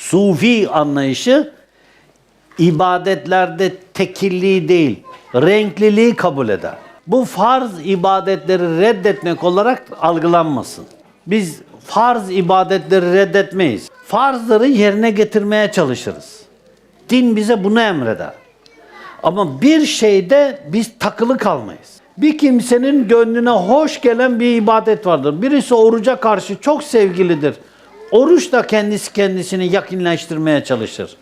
Sufi anlayışı ibadetlerde tekilliği değil, renkliliği kabul eder. Bu farz ibadetleri reddetmek olarak algılanmasın. Biz farz ibadetleri reddetmeyiz. Farzları yerine getirmeye çalışırız. Din bize bunu emreder. Ama bir şeyde biz takılı kalmayız. Bir kimsenin gönlüne hoş gelen bir ibadet vardır. Birisi oruca karşı çok sevgilidir. Oruç da kendisi kendisini yakınlaştırmaya çalışır.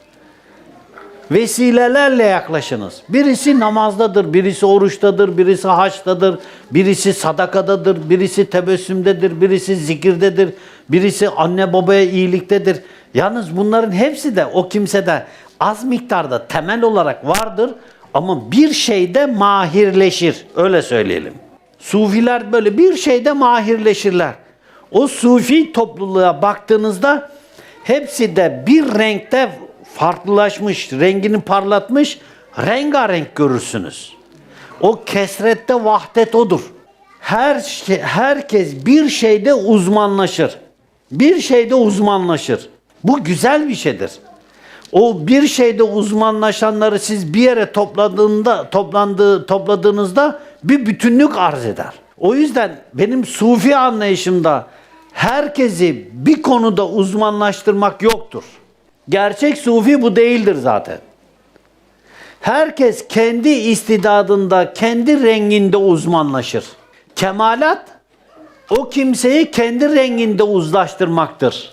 Vesilelerle yaklaşınız. Birisi namazdadır, birisi oruçtadır, birisi haçtadır, birisi sadakadadır, birisi tebessümdedir, birisi zikirdedir, birisi anne babaya iyiliktedir. Yalnız bunların hepsi de o kimsede az miktarda temel olarak vardır ama bir şeyde mahirleşir. Öyle söyleyelim. Sufiler böyle bir şeyde mahirleşirler. O sufi topluluğa baktığınızda hepsi de bir renkte farklılaşmış, rengini parlatmış, rengarenk görürsünüz. O kesrette vahdet odur. Her şey, herkes bir şeyde uzmanlaşır. Bir şeyde uzmanlaşır. Bu güzel bir şeydir. O bir şeyde uzmanlaşanları siz bir yere topladığında toplandığı topladığınızda bir bütünlük arz eder. O yüzden benim sufi anlayışımda herkesi bir konuda uzmanlaştırmak yoktur. Gerçek sufi bu değildir zaten. Herkes kendi istidadında, kendi renginde uzmanlaşır. Kemalat o kimseyi kendi renginde uzlaştırmaktır.